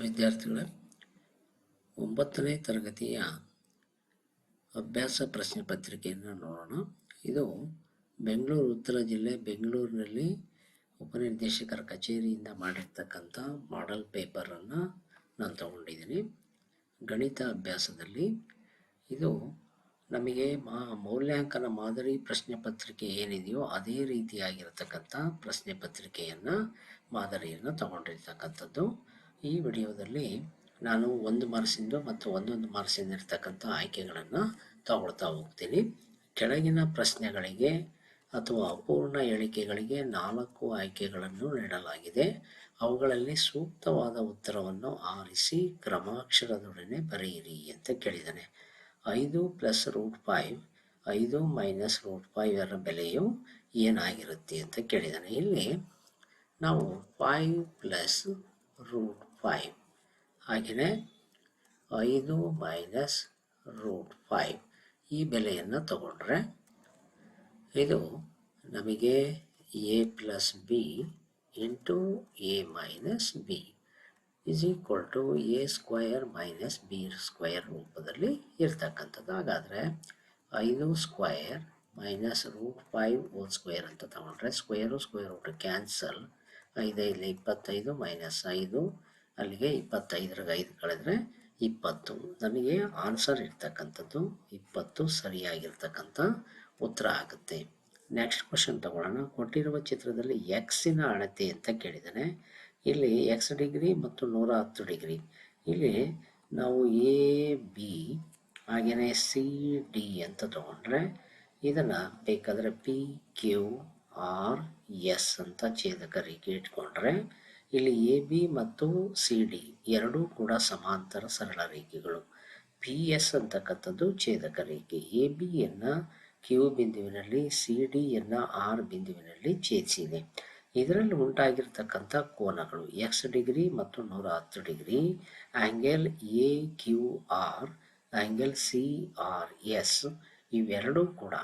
ವಿದ್ಯಾರ್ಥಿಗಳೇ, ಒಂಬತ್ತನೇ ತರಗತಿಯ ಅಭ್ಯಾಸ ಪ್ರಶ್ನೆ ಪತ್ರಿಕೆಯನ್ನು ನೋಡೋಣ. ಇದು ಬೆಂಗಳೂರು, ಉತ್ತರ ಜಿಲ್ಲೆ ಬೆಂಗಳೂರಿನಲ್ಲಿ ಉಪನಿರ್ದೇಶಕರ ಕಚೇರಿಯಿಂದ ಮಾಡಿರ್ತಕ್ಕಂಥ ಮಾಡೆಲ್ ಪೇಪರನ್ನು ನಾನು ತಗೊಂಡಿದ್ದೀನಿ. ಗಣಿತ ಅಭ್ಯಾಸದಲ್ಲಿ ಇದು ನಮಗೆ ಮಾ ಮೌಲ್ಯಾಂಕನ ಮಾದರಿ ಪ್ರಶ್ನೆ ಪತ್ರಿಕೆ ಏನಿದೆಯೋ ಅದೇ ರೀತಿಯಾಗಿರತಕ್ಕಂಥ ಪ್ರಶ್ನೆ ಪತ್ರಿಕೆಯನ್ನು ಮಾದರಿಯನ್ನು ತಗೊಂಡಿರ್ತಕ್ಕಂಥದ್ದು. ಈ ವಿಡಿಯೋದಲ್ಲಿ ನಾನು ಒಂದು ಮಾರ್ಸಿಂದ ಮತ್ತು ಒಂದೊಂದು ಮಾರ್ಸಿಂದ ಇರ್ತಕ್ಕಂಥ ಆಯ್ಕೆಗಳನ್ನು ತಗೊಳ್ತಾ ಹೋಗ್ತೀನಿ. ಕೆಳಗಿನ ಪ್ರಶ್ನೆಗಳಿಗೆ ಅಥವಾ ಅಪೂರ್ಣ ಹೇಳಿಕೆಗಳಿಗೆ ನಾಲ್ಕು ಆಯ್ಕೆಗಳನ್ನು ನೀಡಲಾಗಿದೆ. ಅವುಗಳಲ್ಲಿ ಸೂಕ್ತವಾದ ಉತ್ತರವನ್ನು ಆರಿಸಿ ಕ್ರಮಾಕ್ಷರದೊಡನೆ ಬರೆಯಿರಿ ಅಂತ ಕೇಳಿದ್ದಾನೆ. ಐದು ಪ್ಲಸ್ ರೂಟ್ ಫೈವ್, ಐದು ಮೈನಸ್ ರೂಟ್ ಫೈವ್ ಅದರ ಬೆಲೆಯು ಏನಾಗಿರುತ್ತೆ ಅಂತ ಕೇಳಿದ್ದಾನೆ. ಇಲ್ಲಿ ನಾವು ಫೈವ್ ಪ್ಲಸ್ ರೂಟ್ ಫೈವ್ ಹಾಗೆಯೇ ಐದು ಮೈನಸ್ ರೂಟ್ ಫೈವ್ ಈ ಬೆಲೆಯನ್ನು ತಗೊಂಡ್ರೆ ಇದು ನಮಗೆ A plus B into A minus B is equal to A square minus B square ರೂಪದಲ್ಲಿ ಇರ್ತಕ್ಕಂಥದ್ದು. ಹಾಗಾದರೆ ಐದು square minus root five whole square ಅಂತ ತಗೊಂಡ್ರೆ ಸ್ಕ್ವೇರು ಸ್ಕ್ವೇರ್ ರೂಟ್ ಕ್ಯಾನ್ಸಲ್ ಐದೈದು, ಇಪ್ಪತ್ತೈದು ಮೈನಸ್ ಐದು ಅಲ್ಲಿಗೆ ಇಪ್ಪತ್ತೈದರಾಗ ಐದು ಕಳೆದ್ರೆ ಇಪ್ಪತ್ತು. ನಮಗೆ ಆನ್ಸರ್ ಇರ್ತಕ್ಕಂಥದ್ದು ಇಪ್ಪತ್ತು ಸರಿಯಾಗಿರ್ತಕ್ಕಂಥ ಉತ್ತರ ಆಗುತ್ತೆ. ನೆಕ್ಸ್ಟ್ ಕ್ವಶನ್ ತಗೊಳ್ಳೋಣ. ಕೊಟ್ಟಿರುವ ಚಿತ್ರದಲ್ಲಿ ಎಕ್ಸಿನ ಅಳತೆ ಅಂತ ಕೇಳಿದ್ದಾನೆ ಇಲ್ಲಿ ಎಕ್ಸ್ ಡಿಗ್ರಿ ಮತ್ತು ನೂರ ಹತ್ತು ಡಿಗ್ರಿ. ಇಲ್ಲಿ ನಾವು ಎ ಬಿ ಹಾಗೆಯೇ ಸಿ ಡಿ ಅಂತ ತಗೊಂಡ್ರೆ ಇದನ್ನು ಬೇಕಾದರೆ ಪಿ ಕ್ಯೂ ಆರ್ ಎಸ್ ಅಂತ ಛೇದಕ ಇಟ್ಕೊಂಡ್ರೆ ಇಲ್ಲಿ ಎ ಬಿ ಮತ್ತು ಸಿ ಡಿ ಎರಡೂ ಕೂಡ ಸಮಾಂತರ ಸರಳ ರೇಖೆಗಳು. ಪಿ ಎಸ್ ಅಂತಕ್ಕಂಥದ್ದು ಛೇದಕ ರೇಖೆ. ಎ ಬಿಯನ್ನು ಕ್ಯೂ ಬಿಂದುವಿನಲ್ಲಿ ಸಿ ಡಿಯನ್ನು ಆರ್ ಬಿಂದುವಿನಲ್ಲಿ ಛೇದಿಸಿದೆ. ಇದರಲ್ಲಿ ಉಂಟಾಗಿರ್ತಕ್ಕಂಥ ಕೋನಗಳು ಎಕ್ಸ್ ಡಿಗ್ರಿ ಮತ್ತು ನೂರ ಹತ್ತು degree angle A Q R angle C R S ಇವೆರಡೂ ಕೂಡ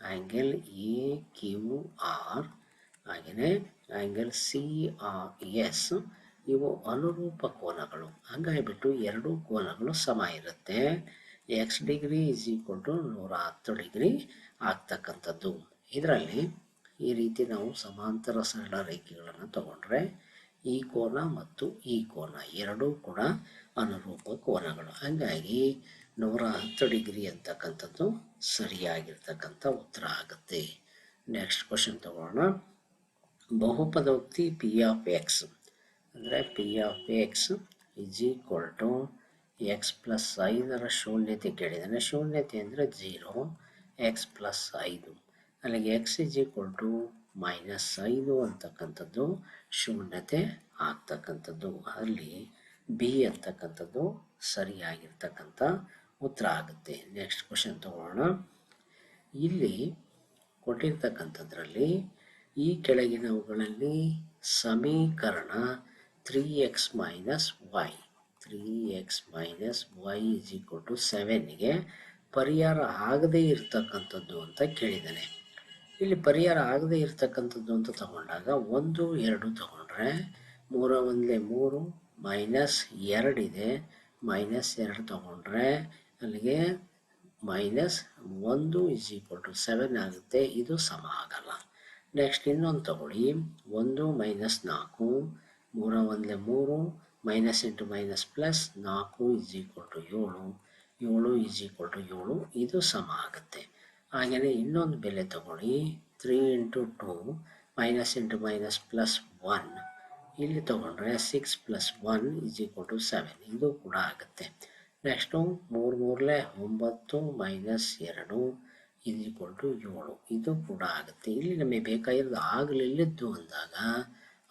ಆ್ಯಂಗಲ್ ಎ ಕ್ಯೂ ಆರ್ ಹಾಗೆಯೇ ಆ್ಯಂಗಲ್ ಸಿ ಆರ್ ಎಸ್ ಇವು ಅನುರೂಪ ಕೋನಗಳು. ಹಂಗಾಗಿಬಿಟ್ಟು ಎರಡೂ ಕೋನಗಳು ಸಮ ಇರುತ್ತೆ. X degree is equal to ನೂರ ಹತ್ತು ಡಿಗ್ರಿ ಆಗ್ತಕ್ಕಂಥದ್ದು. ಇದರಲ್ಲಿ ಈ ರೀತಿ ನಾವು ಸಮಾಂತರ ಸರಳ ರೇಖೆಗಳನ್ನು ತಗೊಂಡ್ರೆ ಈ ಕೋನ ಮತ್ತು ಈ ಕೋನ ಎರಡೂ ಕೂಡ ಅನುರೂಪ ಕೋನಗಳು. ಹಾಗಾಗಿ ನೂರ ಹತ್ತು ಡಿಗ್ರಿ ಅಂತಕ್ಕಂಥದ್ದು ಸರಿಯಾಗಿರ್ತಕ್ಕಂಥ ಉತ್ತರ ಆಗುತ್ತೆ. ನೆಕ್ಸ್ಟ್ ಕ್ವಶನ್ ತಗೊಳ್ಳೋಣ ಬಹುಪದೋಕ್ತಿ ಪಿ ಆಫ್ ಎಕ್ಸ್ ಅಂದರೆ P of X is equal to X plus ಐದರ ಶೂನ್ಯತೆ ಕೇಳಿದ್ದಾನೆ ಶೂನ್ಯತೆ ಅಂದರೆ ಜೀರೋ ಎಕ್ಸ್ ಪ್ಲಸ್ ಐದು. ಅಲ್ಲಿಗೆ X is equal to minus ಐದು ಅಂತಕ್ಕಂಥದ್ದು ಶೂನ್ಯತೆ ಆಗ್ತಕ್ಕಂಥದ್ದು. ಅಲ್ಲಿ ಬಿ ಅಂತಕ್ಕಂಥದ್ದು ಸರಿಯಾಗಿರ್ತಕ್ಕಂಥ ಉತ್ತರ ಆಗುತ್ತೆ. ನೆಕ್ಸ್ಟ್ ಕ್ವಶನ್ ತಗೊಳ್ಳೋಣ ಇಲ್ಲಿ ಕೊಟ್ಟಿರ್ತಕ್ಕಂಥದ್ರಲ್ಲಿ ಈ ಕೆಳಗಿನವುಗಳಲ್ಲಿ ಸಮೀಕರಣ three X minus Y three X minus Y is equal to ಸೆವೆನ್ಗೆ ಪರಿಹಾರ ಆಗದೇ ಇರತಕ್ಕಂಥದ್ದು ಅಂತ ಕೇಳಿದ್ದಾನೆ. ಇಲ್ಲಿ ಪರಿಹಾರ ಆಗದೇ ಇರತಕ್ಕಂಥದ್ದು ಅಂತ ತಗೊಂಡಾಗ ಒಂದು, ಎರಡು ತಗೊಂಡ್ರೆ ಮೂರ ಒಂದಲೇ ಮೂರು ಮೈನಸ್ ಎರಡಿದೆ ಮೈನಸ್ ಎರಡು ತಗೊಂಡ್ರೆ ಅಲ್ಲಿಗೆ ಮೈನಸ್ ಒಂದು ಇಸ್ ಈಕ್ವಲ್ ಟು ಸೆವೆನ್ ಆಗುತ್ತೆ. ಇದು ಸಮ ಆಗಲ್ಲ. ನೆಕ್ಸ್ಟ್ ಇನ್ನೊಂದು ತಗೊಳ್ಳಿ. ಒಂದು ಮೈನಸ್ ನಾಲ್ಕು, ಮೂರ ಒಂದಲೇ ಮೂರು ಮೈನಸ್ ಇಂಟು ಮೈನಸ್ ಪ್ಲಸ್ ನಾಲ್ಕು ಇಸ್ ಈಕ್ವಲ್ ಟು ಏಳು. ಏಳು ಈಸ್ ಈಕ್ವಲ್ ಟು ಏಳು, ಇದು ಸಮ ಆಗುತ್ತೆ. ಹಾಗೆಯೇ ಇನ್ನೊಂದು ಬೆಲೆ ತಗೊಳ್ಳಿ. Three into two minus into minus plus one ಇಲ್ಲಿ ತಗೊಂಡ್ರೆ six plus one is equal to seven ಇದು ಕೂಡ ಆಗುತ್ತೆ. ನೆಕ್ಸ್ಟು ಮೂರು ಮೂರಲೇ ಒಂಬತ್ತು ಮೈನಸ್ ಎರಡು. ಇದು ಈಕ್ವಲ್ ಟು ಏಳು ಇದು ಕೂಡ ಆಗುತ್ತೆ. ಇಲ್ಲಿ ನಮಗೆ ಬೇಕಾಗಿರೋದು ಆಗಲಿಲ್ಲದ್ದು ಅಂದಾಗ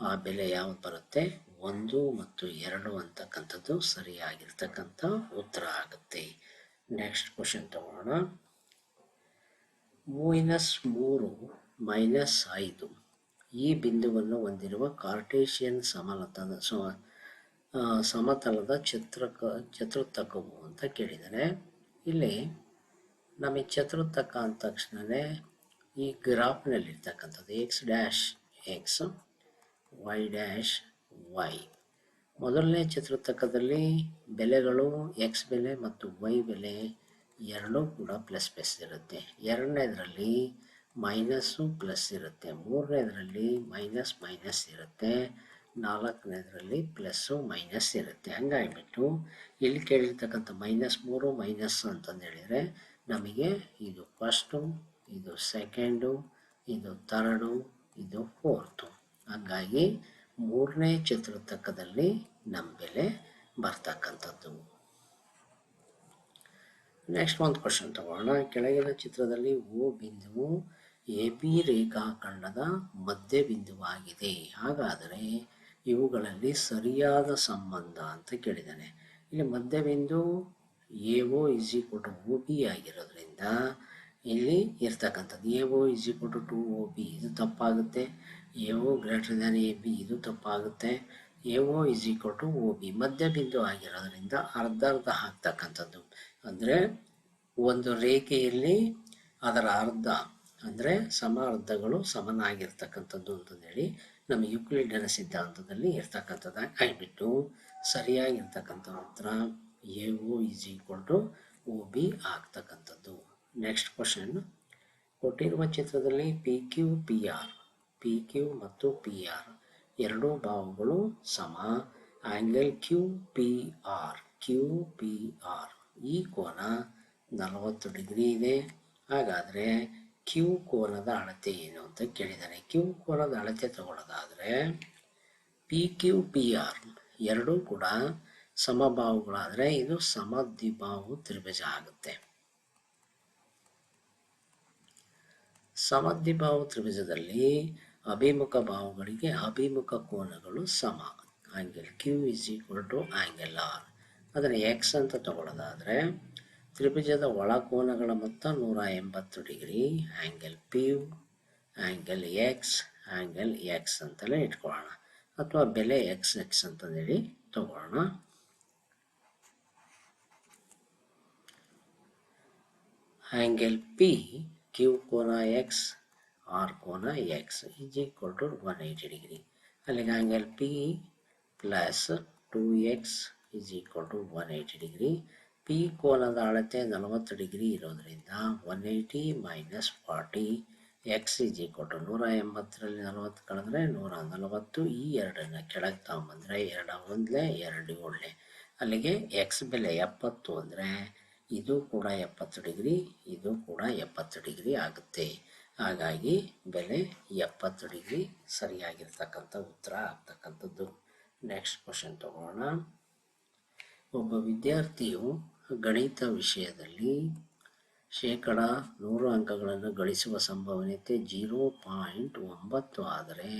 ಆ ಬೆಲೆ ಯಾವ್ದು ಬರುತ್ತೆ? ಒಂದು ಮತ್ತು ಎರಡು ಅಂತಕ್ಕಂಥದ್ದು ಸರಿಯಾಗಿರ್ತಕ್ಕಂಥ ಉತ್ತರ ಆಗುತ್ತೆ. ನೆಕ್ಸ್ಟ್ ಕ್ವಶನ್ ತಗೋಣ ಮೈನಸ್ ಮೂರು ಮೈನಸ್ ಐದು. ಈ ಬಿಂದುವನ್ನು ಹೊಂದಿರುವ ಕಾರ್ಟೇಶಿಯನ್ ಸಮಲತದ ಸಮತಲದ ಚಿತ್ರಕ ಚತುರ್ಥಕವು ಅಂತ ಕೇಳಿದರೆ ಇಲ್ಲಿ ನಮಗೆ ಚತುರ್ಥಕ ಅಂದ ತಕ್ಷಣವೇ ಈ ಗ್ರಾಫ್ನಲ್ಲಿರ್ತಕ್ಕಂಥದ್ದು X dash X Y dash Y ಮೊದಲನೇ ಚತುರ್ಥಕದಲ್ಲಿ ಬೆಲೆಗಳು ಎಕ್ಸ್ ಬೆಲೆ ಮತ್ತು ವೈ ಬೆಲೆ ಎರಡೂ ಕೂಡ ಪ್ಲಸ್ ಪ್ಲಸ್ ಇರುತ್ತೆ. ಎರಡನೇದರಲ್ಲಿ ಮೈನಸ್ಸು ಪ್ಲಸ್ ಇರುತ್ತೆ. ಮೂರನೇದರಲ್ಲಿ ಮೈನಸ್ ಮೈನಸ್ ಇರುತ್ತೆ. ನಾಲ್ಕನೇದರಲ್ಲಿ ಪ್ಲಸ್ಸು ಮೈನಸ್ ಇರುತ್ತೆ. ಹಂಗಾಗಿಬಿಟ್ಟು ಇಲ್ಲಿ ಕೇಳಿರ್ತಕ್ಕಂಥ ಮೈನಸ್ ಮೂರು ಮೈನಸ್ ಅಂತಂದು ಹೇಳಿದರೆ ನಮಗೆ ಇದು ಫಸ್ಟು ಇದು ಸೆಕೆಂಡು ಇದು ತರ್ಡು ಇದು ಫೋರ್ತು ಹಾಗಾಗಿ ಮೂರನೇ ಚತುರ್ಥಕದಲ್ಲಿ ನಮ್ಮ ಬೆಲೆ ಬರ್ತಕ್ಕಂಥದ್ದು. ನೆಕ್ಸ್ಟ್ ಒಂದು ಕ್ವಶನ್ ತಗೊಳ್ಳೋಣ ಕೆಳಗಿನ ಚಿತ್ರದಲ್ಲಿ ಓ ಬಿಂದುವು ಎ ಬಿ ರೇಖಾಖಂಡದ ಮಧ್ಯ ಬಿಂದುವಾಗಿದೆ. ಹಾಗಾದರೆ ಇವುಗಳಲ್ಲಿ ಸರಿಯಾದ ಸಂಬಂಧ ಅಂತ ಕೇಳಿದ್ದಾನೆ. ಇಲ್ಲಿ ಮಧ್ಯ ಬಿಂದು A O is equal to O B ಆಗಿರೋದ್ರಿಂದ ಇಲ್ಲಿ ಇರ್ತಕ್ಕಂಥದ್ದು A O is equal to two O B ಇದು ತಪ್ಪಾಗುತ್ತೆ. A O greater than A B ಇದು ತಪ್ಪಾಗುತ್ತೆ. A O is equal to O B ಮಧ್ಯ ಬಿಂದು ಆಗಿರೋದ್ರಿಂದ ಅರ್ಧ ಅರ್ಧ ಹಾಕ್ತಕ್ಕಂಥದ್ದು ಅಂದರೆ ಒಂದು ರೇಖೆಯಲ್ಲಿ ಅದರ ಅರ್ಧ, ಅಂದರೆ ಸಮ ಅರ್ಧಗಳು ಸಮನಾಗಿರ್ತಕ್ಕಂಥದ್ದು ಅಂತಂದೇಳಿ ನಮ್ಮ ಯುಕ್ಲಿಡನ ಸಿದ್ಧಾಂತದಲ್ಲಿ ಇರ್ತಕ್ಕಂಥದ್ದಾಗಿ ಆಗಿಬಿಟ್ಟು ಸರಿಯಾಗಿರ್ತಕ್ಕಂಥ ಉತ್ತರ. A O is equal to O B ಆಗ್ತಕ್ಕಂಥದ್ದು. ನೆಕ್ಸ್ಟ್ ಕ್ವಶನ್ ಕೊಟ್ಟಿರುವ ಚಿತ್ರದಲ್ಲಿ P Q P R P Q ಮತ್ತು ಪಿ ಆರ್ ಎರಡೂ ಭಾವಗಳು ಸಮ. Angle Q P R Q P R ಈ ಕೋನ ನಲವತ್ತು ಡಿಗ್ರಿ ಇದೆ. ಹಾಗಾದರೆ ಕ್ಯೂ ಕೋನದ ಅಳತೆ ಏನು ಅಂತ ಕೇಳಿದ್ದಾರೆ ಕ್ಯೂ ಕೋನದ ಅಳತೆ ತಗೊಳ್ಳೋದಾದರೆ ಪಿ ಕ್ಯೂ ಪಿ ಆರ್ ಎರಡೂ ಕೂಡ ಸಮಬಾಹುಗಳಾದರೆ ಇದು ಸಮದ್ವಿಬಾಹು ತ್ರಿಭುಜ ಆಗುತ್ತೆ ಸಮದ್ವಿಬಾಹು ತ್ರಿಭುಜದಲ್ಲಿ ಅಭಿಮುಖ ಬಾಹುಗಳಿಗೆ ಅಭಿಮುಖ ಕೋನಗಳು ಸಮ. Angle Q is equal to angle R ಅದನ್ನು ಎಕ್ಸ್ ಅಂತ ತಗೊಳ್ಳೋದಾದರೆ ತ್ರಿಭುಜದ ಒಳಕೋನಗಳ ಮೊತ್ತ ನೂರ ಎಂಬತ್ತು degree. Angle P U angle X angle X ಅಂತಲೇ ಇಟ್ಕೊಳ್ಳೋಣ. ಅಥವಾ ಬೆಲೆ ಎಕ್ಸ್ ಎಕ್ಸ್ ಅಂತಂದೇಳಿ ತಗೊಳ್ಳೋಣ. ಆ್ಯಂಗಲ್ ಪಿ ಕ್ಯೂ ಕೋನ ಎಕ್ಸ್ ಆರ್ ಕೋನ X is to one eighty degree ಅಲ್ಲಿಗೆ angle P plus two X equal one eighty degree P ಕೋನದ ಅಳತೆ ನಲವತ್ತು ಡಿಗ್ರಿ ಇರೋದ್ರಿಂದ one eighty minus forty X is equal to ನೂರ ಎಂಬತ್ತರಲ್ಲಿ ನಲವತ್ತು ಕಳೆದ್ರೆ ನೂರ ನಲವತ್ತು ಈ ಎರಡನ್ನು ಕೆಳಗೆ ತಗೊಂಬಂದರೆ ಎರಡು ಒಂದಲೇ ಎರಡು ಏಳನೇ ಅಲ್ಲಿಗೆ ಎಕ್ಸ್ ಬೆಲೆ ಎಪ್ಪತ್ತು ಅಂದರೆ ಇದು ಕೂಡ ಎಪ್ಪತ್ತು ಡಿಗ್ರಿ, ಇದು ಕೂಡ ಎಪ್ಪತ್ತು ಡಿಗ್ರಿ ಆಗುತ್ತೆ. ಹಾಗಾಗಿ ಬೆಲೆ ಎಪ್ಪತ್ತು ಡಿಗ್ರಿ ಸರಿಯಾಗಿರ್ತಕ್ಕಂಥ ಉತ್ತರ ಆಗ್ತಕ್ಕಂಥದ್ದು. ನೆಕ್ಸ್ಟ್ ಕ್ವಶನ್ ತಗೊಳ್ಳೋಣ ಒಬ್ಬ ವಿದ್ಯಾರ್ಥಿಯು ಗಣಿತ ವಿಷಯದಲ್ಲಿ ಶೇಕಡ ನೂರು ಅಂಕಗಳನ್ನು ಗಳಿಸುವ ಸಂಭವನೀಯತೆ ಜೀರೋ ಪಾಯಿಂಟ್ ಒಂಬತ್ತು ಆದರೆ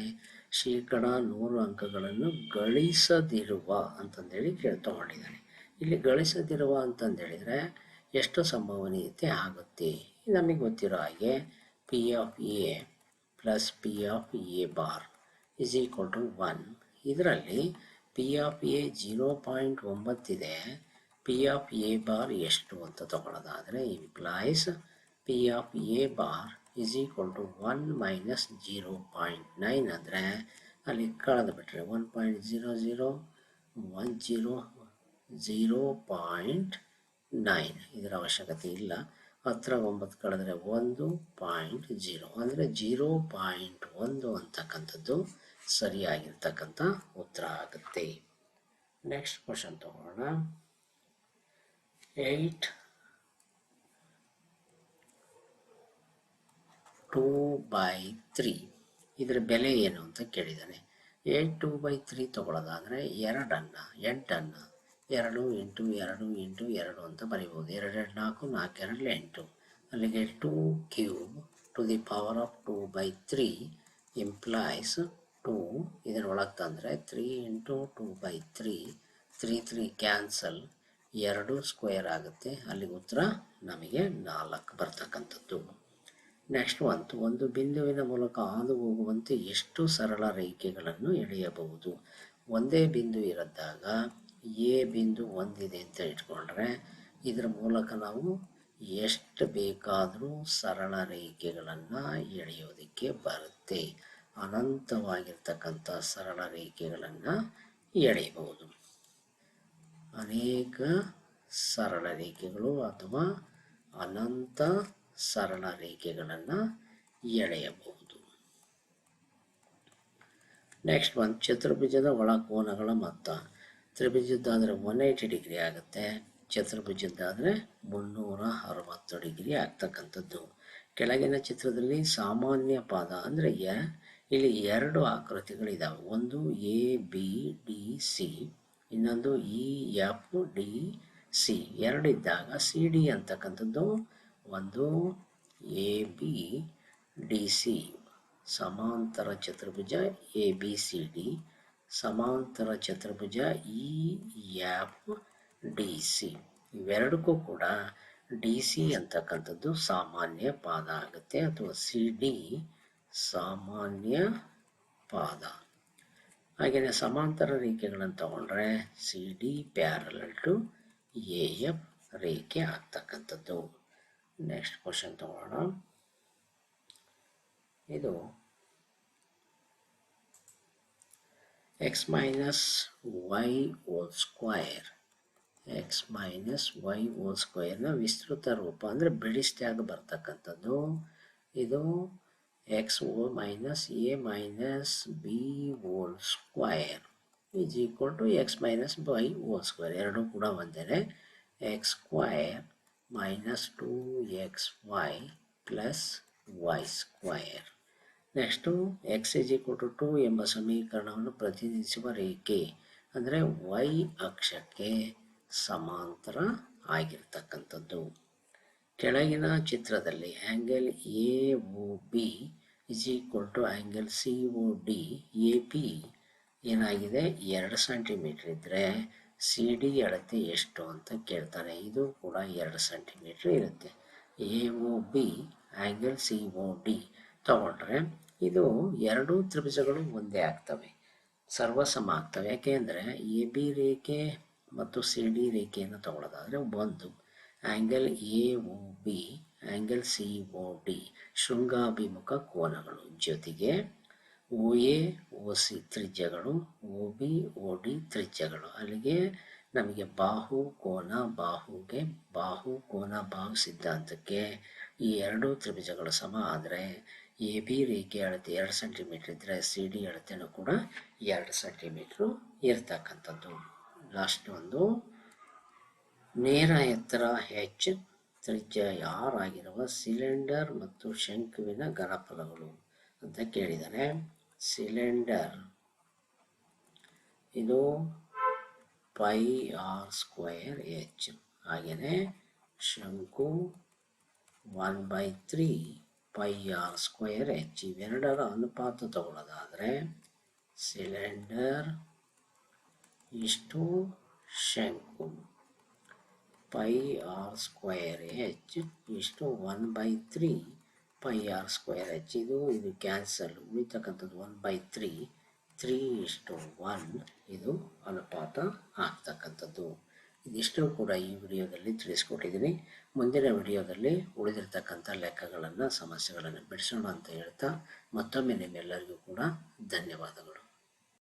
ಶೇಕಡ ನೂರು ಅಂಕಗಳನ್ನು ಗಳಿಸದಿರುವ ಅಂತಂದೇಳಿ ಕೇಳ್ತಾ ತಗೊಂಡಿದ್ದಾನೆ ಇಲ್ಲಿ ಗಳಿಸದಿರುವ ಅಂತಂದೇಳಿದರೆ ಎಷ್ಟು ಸಂಭವನೀಯತೆ ಆಗುತ್ತೆ. ನಮಗೆ ಗೊತ್ತಿರೋ ಹಾಗೆ P of A plus P of A bar is equal to one ಇದರಲ್ಲಿ P of A zero point ಒಂಬತ್ತಿದೆ P of A bar ಎಷ್ಟು ಅಂತ ತಗೊಳ್ಳೋದಾದರೆ implies P of A bar is equal to one minus zero point nine ಅಂದರೆ ಅಲ್ಲಿ ಕಳೆದು ಬಿಟ್ಟರೆ one point zero zero one zero zero point nine. ಇದರ ಅವಶ್ಯಕತೆ ಇಲ್ಲ. ಹತ್ರ ಒಂಬತ್ತು ಕಳೆದ್ರೆ ಒಂದು ಪಾಯಿಂಟ್ ಜೀರೋ. ಅಂದರೆ ಜೀರೋ ಪಾಯಿಂಟ್ ಒಂದು ಅಂತಕ್ಕಂಥದ್ದು ಸರಿಯಾಗಿರ್ತಕ್ಕಂಥ ಉತ್ತರ ಆಗುತ್ತೆ. ನೆಕ್ಸ್ಟ್ ಕ್ವಶನ್ ತಗೊಳ್ಳೋಣ ಏಯ್ಟ್ ಟೂ ಬೈ ತ್ರೀ ಇದರ ಬೆಲೆ ಏನು ಅಂತ ಕೇಳಿದ್ದಾನೆ. ಏಯ್ಟ್ ಟೂ ಬೈ ತ್ರೀ ತಗೊಳ್ಳೋದಾದರೆ ಎರಡನ್ನು, ಎಂಟನ್ನು ಎರಡು ಎಂಟು ಎರಡು ಎಂಟು, ಎರಡು ಅಂತ ಬರೀಬೋದು. ಎರಡು ಎರಡು ನಾಲ್ಕು ನಾಲ್ಕು, ಎರಡು ಎಂಟು. ಅಲ್ಲಿಗೆ two cube to the power of two by three implies two. ಇದರೊಳಗೆ ತಂದರೆ three into two by three three three cancel ಎರಡು ಸ್ಕ್ವೇರ್ ಆಗುತ್ತೆ. ಅಲ್ಲಿಗೆ ಉತ್ತರ ನಮಗೆ ನಾಲ್ಕು ಬರ್ತಕ್ಕಂಥದ್ದು. ನೆಕ್ಸ್ಟ್ ಒಂದು ಒಂದು ಬಿಂದುವಿನ ಮೂಲಕ ಹಾದು ಹೋಗುವಂತೆ ಎಷ್ಟು ಸರಳ ರೇಖೆಗಳನ್ನು ಎಳೆಯಬಹುದು? ಒಂದೇ ಬಿಂದು ಇರದ್ದಾಗ ಎ ಬಿಂದು ಒಂದಿದೆ ಅಂತ ಇಟ್ಕೊಂಡ್ರೆ ಇದರ ಮೂಲಕ ನಾವು ಎಷ್ಟು ಬೇಕಾದರೂ ಸರಳ ರೇಖೆಗಳನ್ನು ಎಳೆಯೋದಕ್ಕೆ ಬರುತ್ತೆ. ಅನಂತವಾಗಿರ್ತಕ್ಕಂಥ ಸರಳ ರೇಖೆಗಳನ್ನು ಎಳೆಯಬಹುದು. ಅನೇಕ ಸರಳ ರೇಖೆಗಳು ಅಥವಾ ಅನಂತ ಸರಳ ರೇಖೆಗಳನ್ನು ಎಳೆಯಬಹುದು. ನೆಕ್ಸ್ಟ್ ಒಂದು ಚತುರ್ಭುಜದ ಒಳಕೋನಗಳ ಮೊತ್ತ. ತ್ರಿಭುಜದ್ದಾದರೆ ಒನ್ ಏಯ್ಟಿ ಡಿಗ್ರಿ ಆಗುತ್ತೆ, ಚತುರ್ಭುಜದ್ದಾದರೆ ಮುನ್ನೂರ ಅರವತ್ತು ಡಿಗ್ರಿ ಆಗ್ತಕ್ಕಂಥದ್ದು. ಕೆಳಗಿನ ಚಿತ್ರದಲ್ಲಿ ಸಾಮಾನ್ಯ ಪಾದ ಅಂದರೆ ಯ ಇಲ್ಲಿ ಎರಡು ಆಕೃತಿಗಳಿದ್ದಾವೆ ಒಂದು ಎ, ಬಿ, ಡಿ, ಸಿ, ಇನ್ನೊಂದು ಇ, ಎಫ್, ಡಿ, ಸಿ. ಎರಡಿದ್ದಾಗ ಸಿ, ಡಿ ಅಂತಕ್ಕಂಥದ್ದು. ಒಂದು ಎ, ಬಿ, ಡಿ, ಸಿ. ಸಮಾಂತರ ಚತುರ್ಭುಜ ಎ, ಬಿ, ಸಿ, ಡಿ. ಸಮಾಂತರ ಚತುರ್ಭುಜ ಇ ಎಫ್ ಡಿ ಸಿ ಇವೆರಡಕ್ಕೂ ಕೂಡ ಡಿ ಸಿ ಅಂತಕ್ಕಂಥದ್ದು ಸಾಮಾನ್ಯ ಪಾದ ಆಗುತ್ತೆ, ಅಥವಾ ಸಿ ಡಿ ಸಾಮಾನ್ಯ ಪಾದ. ಹಾಗೆಯೇ ಸಮಾಂತರ ರೇಖೆಗಳನ್ನು ತಗೊಂಡ್ರೆ C D parallel to A F ರೇಖೆ ಆಗ್ತಕ್ಕಂಥದ್ದು. ನೆಕ್ಸ್ಟ್ ಕ್ವಶನ್ ತಗೊಳ್ಳೋಣ. ಇದು x minus y whole square x minus y whole ಸ್ಕ್ವಯರ್ನ ವಿಸ್ತೃತ ರೂಪ ಅಂದರೆ ಬಿಡಿಸ್ದಾಗ ಬರ್ತಕ್ಕಂಥದ್ದು. ಇದು x o minus a minus b whole square is equal to x minus y whole square ಎರಡೂ ಕೂಡ ಒಂದೇ x square minus two x y plus y square next x is equal to two ಎಂಬ ಸಮೀಕರಣವನ್ನು ಪ್ರತಿನಿಧಿಸುವ ರೇಖೆ ಅಂದರೆ Y ಅಕ್ಷಕ್ಕೆ ಸಮಾಂತರ ಆಗಿರ್ತಕ್ಕಂಥದ್ದು. ಕೆಳಗಿನ ಚಿತ್ರದಲ್ಲಿ angle A O B is equal to angle C O D A P ಏನಾಗಿದೆ? ಎರಡು ಸೆಂಟಿಮೀಟ್ರ್ ಇದ್ದರೆ ಸಿ ಡಿ ಅಳತೆ ಎಷ್ಟು ಅಂತ ಕೇಳ್ತಾರೆ. ಇದು ಕೂಡ ಎರಡು ಸೆಂಟಿಮೀಟ್ರ್ ಇರುತ್ತೆ. A O B angle C O D ತಗೊಂಡ್ರೆ ಇದು ಎರಡೂ ತ್ರಿಭುಜಗಳು ಒಂದೇ ಆಗ್ತವೆ. ಸರ್ವಸಮ ಆಗ್ತವೆ ಯಾಕೆಂದರೆ ಎ, ಬಿ ರೇಖೆ ಮತ್ತು ಸಿ, ಡಿ ರೇಖೆಯನ್ನು ತಗೊಳ್ಳೋದಾದರೆ ಒಂದು. Angle A O B angle C O D, ಶೃಂಗಾಭಿಮುಖ ಕೋನಗಳು. ಜೊತೆಗೆ ಒ ಎ ಒ ಸಿ ತ್ರಿಜ್ಯಗಳು ಒ ಬಿ, ಓ, ಡಿ ತ್ರಿಜ್ಯಗಳು. ಅಲ್ಲಿಗೆ ನಮಗೆ ಬಾಹು ಕೋನ, ಬಾಹುಗೆ ಬಾಹು ಕೋನ, ಬಾಹು ಸಿದ್ಧಾಂತಕ್ಕೆ ಈ ಎರಡೂ ತ್ರಿಭುಜಗಳು ಸಮ ಆದರೆ ಎ ಬಿ ರೇಖೆ ಅಳತೆ ಎರಡು ಸೆಂಟಿಮೀಟ್ರ್ ಇದ್ದರೆ ಸಿ ಡಿ ಅಳತೆನೂ ಕೂಡ ಎರಡು ಸೆಂಟಿಮೀಟ್ರು ಇರ್ತಕ್ಕಂಥದ್ದು. ಲಾಸ್ಟ್ ಒಂದು, ನೇರ ಎತ್ತರ ಹೆಚ್ ತ್ರಿಜ್ಯ ಆರ್ ಆಗಿರುವ ಸಿಲಿಂಡರ್ ಮತ್ತು ಶಂಕುವಿನ ಘನಫಲಗಳು ಅಂತ ಕೇಳಿದ್ದಾರೆ ಸಿಲಿಂಡರ್ ಇದು ಪೈ ಆರ್ ಸ್ಕ್ವೇರ್ ಎಚ್ ಹಾಗೆಯೇ ಶಂಕು one by three pi r square h ಇವೆರಡರ ಅನುಪಾತ ತಗೊಳ್ಳೋದಾದರೆ ಸಿಲಿಂಡರ್ ಇಷ್ಟು ಶಂಕು. ಪೈ ಆರ್ ಸ್ಕ್ವೇರ್ ಎಚ್ ಇಷ್ಟು one by three. Pi r square h ಇದು ಇದು ಕ್ಯಾನ್ಸಲ್. ಉಳಿತಕ್ಕಂಥದ್ದು ಒನ್ ಬೈ ತ್ರೀ. ತ್ರೀ ಇಷ್ಟು ಒನ್, ಇದು ಅನುಪಾತ ಆಗ್ತಕ್ಕಂಥದ್ದು. ಇದಿಷ್ಟು ಕೂಡ ಈ ವಿಡಿಯೋದಲ್ಲಿ ತಿಳಿಸ್ಕೊಟ್ಟಿದ್ದೀನಿ. ಮುಂದಿನ ವಿಡಿಯೋದಲ್ಲಿ ಉಳಿದಿರ್ತಕ್ಕಂಥ ಲೆಕ್ಕಗಳನ್ನು, ಸಮಸ್ಯೆಗಳನ್ನು ಬಿಡಿಸೋಣ ಅಂತ ಹೇಳ್ತಾ ಮತ್ತೊಮ್ಮೆ ನಿಮ್ಮೆಲ್ಲರಿಗೂ ಕೂಡ ಧನ್ಯವಾದಗಳು.